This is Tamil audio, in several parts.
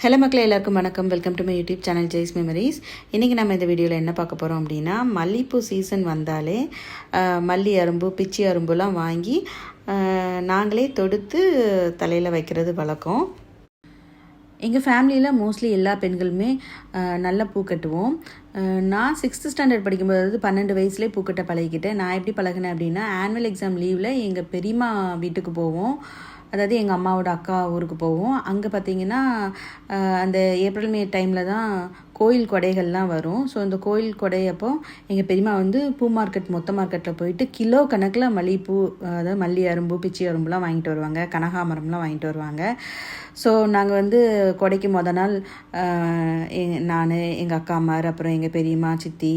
ஹலோ மக்களே எல்லாருக்கும் வணக்கம். Welcome to my YouTube channel Jai's memories இன்றைக்கி நம்ம இந்த வீடியோவில் என்ன பார்க்க போகிறோம் அப்படின்னா மல்லிப்பூ சீசன் வந்தாலே மல்லி அரும்பு பிச்சி அரும்புலாம் வாங்கி நாங்களே தொடுத்து தலையில் வைக்கிறது வழக்கம். எங்கள் ஃபேமிலியில் மோஸ்ட்லி எல்லா பெண்களுமே நல்ல பூ கட்டுவோம். நான் சிக்ஸ்த்து ஸ்டாண்டர்ட் படிக்கும்போது பன்னெண்டு வயசுலேயே பூக்கிட்ட பழகிக்கிட்டேன். நான் எப்படி பழகினேன் அப்படின்னா ஆனுவல் எக்ஸாம் லீவில் எங்கள் பெரியம்மா வீட்டுக்கு போவோம். அதாவது எங்கள் அம்மாவோட அக்கா ஊருக்கு போவோம். அங்கே பார்த்தீங்கன்னா அந்த ஏப்ரல் மே டைமில் தான் கோயில் கொடைகள்லாம் வரும். ஸோ அந்த கோயில் கொடையப்போ எங்கள் பெரியம்மா வந்து பூ மார்க்கெட் மொத்த மார்க்கெட்டில் போயிட்டு கிலோ கணக்கில் மல்லிகைப்பூ அதாவது மல்லி அரும்பு பிச்சி அரும்புலாம் வாங்கிட்டு வருவாங்க. கனகாமரம்லாம் வாங்கிட்டு வருவாங்க. ஸோ நாங்கள் வந்து கொடைக்கு மொதல் நாள் நான் எங்கள் அக்கா அம்மார் அப்புறம் எங்கள் எங்கள் பெரியம்மா சித்தி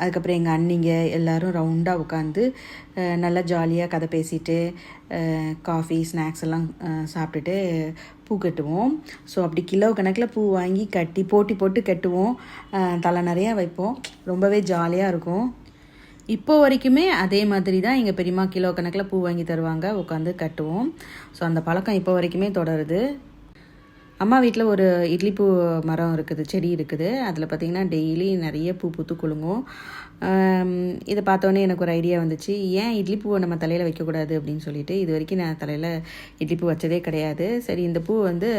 அதுக்கப்புறம் எங்கள் அண்ணிங்க எல்லாரும் ரவுண்டாக உட்காந்து நல்லா ஜாலியாக கதை பேசிட்டு காஃபி ஸ்நாக்ஸ் எல்லாம் சாப்பிட்டுட்டு பூ கட்டுவோம். ஸோ அப்படி கிலோ கணக்கில் பூ வாங்கி கட்டி போட்டி போட்டு கட்டுவோம். தலை நிறையா வைப்போம். ரொம்பவே ஜாலியாக இருக்கும். இப்போ வரைக்குமே அதே மாதிரி தான் எங்கள் பெரியம்மா கிலோ கணக்கில் பூ வாங்கி தருவாங்க. உட்காந்து கட்டுவோம். ஸோ அந்த பழக்கம் இப்போ வரைக்குமே தொடருது. அம்மா வீட்டில் ஒரு இட்லி பூ மரம் இருக்குது செடி இருக்குது. அதில் பார்த்திங்கன்னா டெய்லி நிறைய பூ பூத்து குலுங்கும். இதை பார்த்தோன்னே எனக்கு ஒரு ஐடியா வந்துச்சு. ஏன் இட்லி பூவை நம்ம தலையில் வைக்கக்கூடாது அப்படின்னு சொல்லிட்டு இது வரைக்கும் நான் தலையில் இட்லி பூ வச்சதே கிடையாது. சரி இந்த பூ வந்து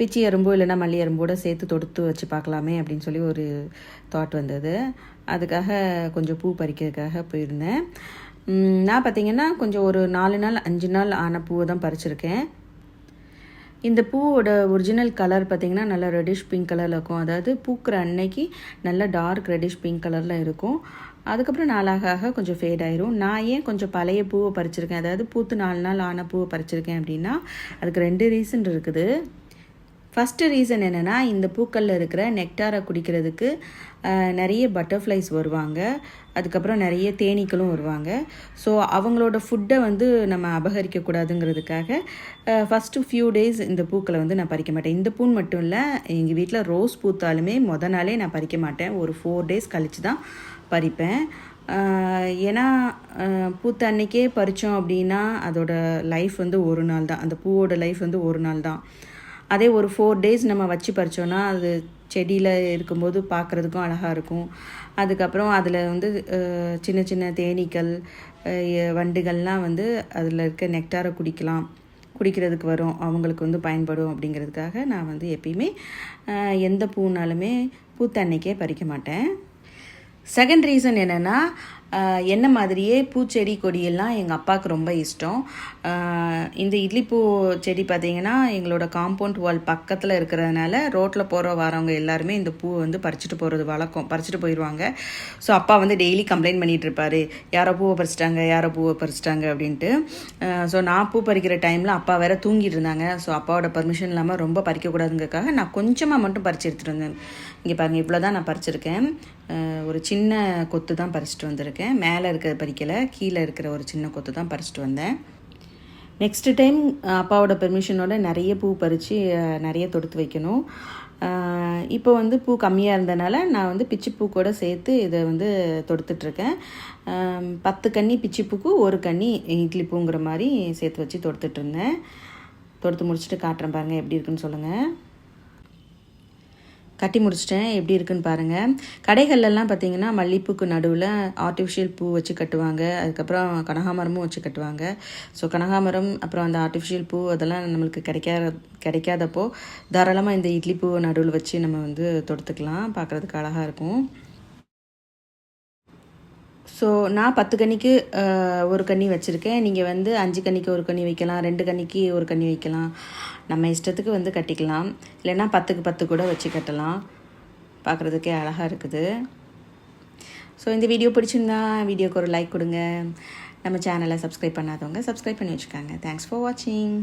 பிச்சி எறும்போ இல்லைனா மல்லி எறும்போட சேர்த்து தொடுத்து வச்சு பார்க்கலாமே அப்படின்னு சொல்லி ஒரு தாட் வந்தது. அதுக்காக கொஞ்சம் பூ பறிக்கிறதுக்காக போயிருந்தேன். நான் பார்த்தீங்கன்னா கொஞ்சம் ஒரு நாலு நாள் அஞ்சு நாள் ஆன பூவை தான் பறிச்சிருக்கேன். இந்த பூவோட ஒரிஜினல் கலர் பார்த்தீங்கன்னா நல்லா ரெடிஷ் பிங்க் கலரில் இருக்கும். அதாவது பூக்கிற அன்னைக்கு நல்ல டார்க் ரெடிஷ் பிங்க் கலரில் இருக்கும். அதுக்கப்புறம் நாளாக கொஞ்சம் ஃபேட் ஆயிரும். நான் ஏன் கொஞ்சம் பழைய பூவை பறிச்சிருக்கேன்? அதாவது பூத்து நாலு நாள் ஆன பூவை பறிச்சிருக்கேன் அப்படின்னா அதுக்கு ரெண்டு ரீசன் இருக்குது. ஃபஸ்ட்டு ரீசன் என்னென்னா இந்த பூக்களில் இருக்கிற நெக்டாரை குடிக்கிறதுக்கு நிறைய பட்டர்ஃப்ளைஸ் வருவாங்க. அதுக்கப்புறம் நிறைய தேனீக்களும் வருவாங்க. ஸோ அவங்களோட ஃபுட்டை வந்து நம்ம அபகரிக்கக்கூடாதுங்கிறதுக்காக ஃபஸ்ட்டு ஃபியூ டேஸ் இந்த பூக்களை வந்து நான் பறிக்க மாட்டேன். இந்த பூன் மட்டும் இல்லை எங்கள் வீட்டில் ரோஸ் பூத்தாலுமே மொதல் நாளே நான் பறிக்க மாட்டேன். ஒரு ஃபோர் டேஸ் கழித்து தான் பறிப்பேன். ஏன்னா பூத்த அன்னைக்கே பறித்தோம் அப்படின்னா அதோட லைஃப் வந்து ஒரு நாள் தான். அந்த பூவோட லைஃப் வந்து ஒரு நாள் தான். அதே ஒரு ஃபோர் டேஸ் நம்ம வச்சு பறிச்சோன்னா அது செடியில் இருக்கும்போது பார்க்குறதுக்கும் அழகாக இருக்கும். அதுக்கப்புறம் அதில் வந்து சின்ன சின்ன தேனீக்கள் வண்டுகள்லாம் வந்து அதில் இருக்க நெக்டாரை குடிக்கலாம். குடிக்கிறதுக்கு வரும். அவங்களுக்கு வந்து பயன்படும் அப்படிங்கிறதுக்காக நான் வந்து எப்பயுமே எந்த பூனாலுமே பூத்த அன்னைக்கே பறிக்க மாட்டேன். செகண்ட் ரீசன் என்னென்னா என்ன மாதிரியே பூச்செடி கொடியெல்லாம் எங்கள் அப்பாவுக்கு ரொம்ப இஷ்டம். இந்த இட்லி பூ செடி பார்த்திங்கன்னா எங்களோட காம்பவுண்ட் வால் பக்கத்தில் இருக்கிறதுனால ரோட்டில் போகிற வரவங்க எல்லாருமே இந்த பூவை வந்து பறிச்சுட்டு போகிறது வழக்கம். பறிச்சுட்டு போயிடுவாங்க ஸோ அப்பா வந்து டெய்லி கம்ப்ளைண்ட் பண்ணிகிட்டு இருப்பார். யாரோ பூவை பறிச்சிட்டாங்க யாரோ பூவை பறிச்சிட்டாங்க அப்படின்ட்டு. ஸோ நான் பூ பறிக்கிற டைமில் அப்பா வேற தூங்கிட்டு இருந்தாங்க. ஸோ அப்பாவோட பர்மிஷன் இல்லாமல் ரொம்ப பறிக்கக்கூடாதுங்கிறதுக்காக நான் கொஞ்சமாக மட்டும் பறிச்சு எடுத்துகிட்டு வந்தேன். இங்கே பாருங்கள் இவ்வளோ தான் நான் பறிச்சிருக்கேன். ஒரு சின்ன கொத்து தான் பறிச்சிட்டு வந்திருக்கேன். மேலே இருக்கிற பறிக்கலை. கீழே இருக்கிற ஒரு சின்ன கொத்து தான் பறிச்சிட்டு வந்தேன். நெக்ஸ்ட்டு டைம் அப்பாவோட பெர்மிஷனோட நிறைய பூ பறித்து நிறைய தொடுத்து வைக்கணும். இப்போ வந்து பூ கம்மியாக இருந்தனால நான் வந்து பிச்சிப்பூ கூட சேர்த்து இதை வந்து தொடுத்துட்ருக்கேன் பத்து கன்னி பிச்சிப்பூக்கு ஒரு கன்னி இட்லி பூங்கிற மாதிரி சேர்த்து வச்சு தொடுத்துட்ருந்தேன் தொடுத்து முடிச்சுட்டு காட்டுறேன் பாருங்கள் எப்படி இருக்குன்னு சொல்லுங்கள் கட்டி முடிச்சிட்டேன். எப்படி இருக்குன்னு பாருங்கள் கடைகள்லாம் பார்த்தீங்கன்னா மல்லிப்பூக்கு நடுவில் ஆர்டிஃபிஷியல் பூ வச்சு கட்டுவாங்க. அதுக்கப்புறம் கனகாமரமும் வச்சு கட்டுவாங்க. ஸோ கனகாமரம் அப்புறம் அந்த ஆர்டிஃபிஷியல் பூ அதெல்லாம் நம்மளுக்கு கிடைக்காத கிடைக்காதப்போ தாராளமாக இந்த இட்லி பூவை நடுவில் வச்சு நம்ம வந்து தொடுத்துக்கலாம். பார்க்குறதுக்கு அழகாக இருக்கும். ஸோ நான் பத்து கன்னிக்கு ஒரு கன்னி வச்சுருக்கேன். நீங்கள் வந்து அஞ்சு கன்னிக்கு ஒரு கன்னி வைக்கலாம் ரெண்டு கன்னிக்கு ஒரு கன்னி வைக்கலாம். நம்ம இஷ்டத்துக்கு வந்து கட்டிக்கலாம். இல்லைன்னா பத்துக்கு பத்து கூட வச்சு கட்டலாம். பார்க்குறதுக்கே அழகாக இருக்குது. ஸோ இந்த வீடியோ பிடிச்சிருந்தா வீடியோக்கு ஒரு லைக் கொடுங்க. நம்ம சேனலை சப்ஸ்கிரைப் பண்ணாதவங்க சப்ஸ்கிரைப் பண்ணி வச்சுக்காங்க. தேங்க்ஸ் ஃபார் வாட்சிங்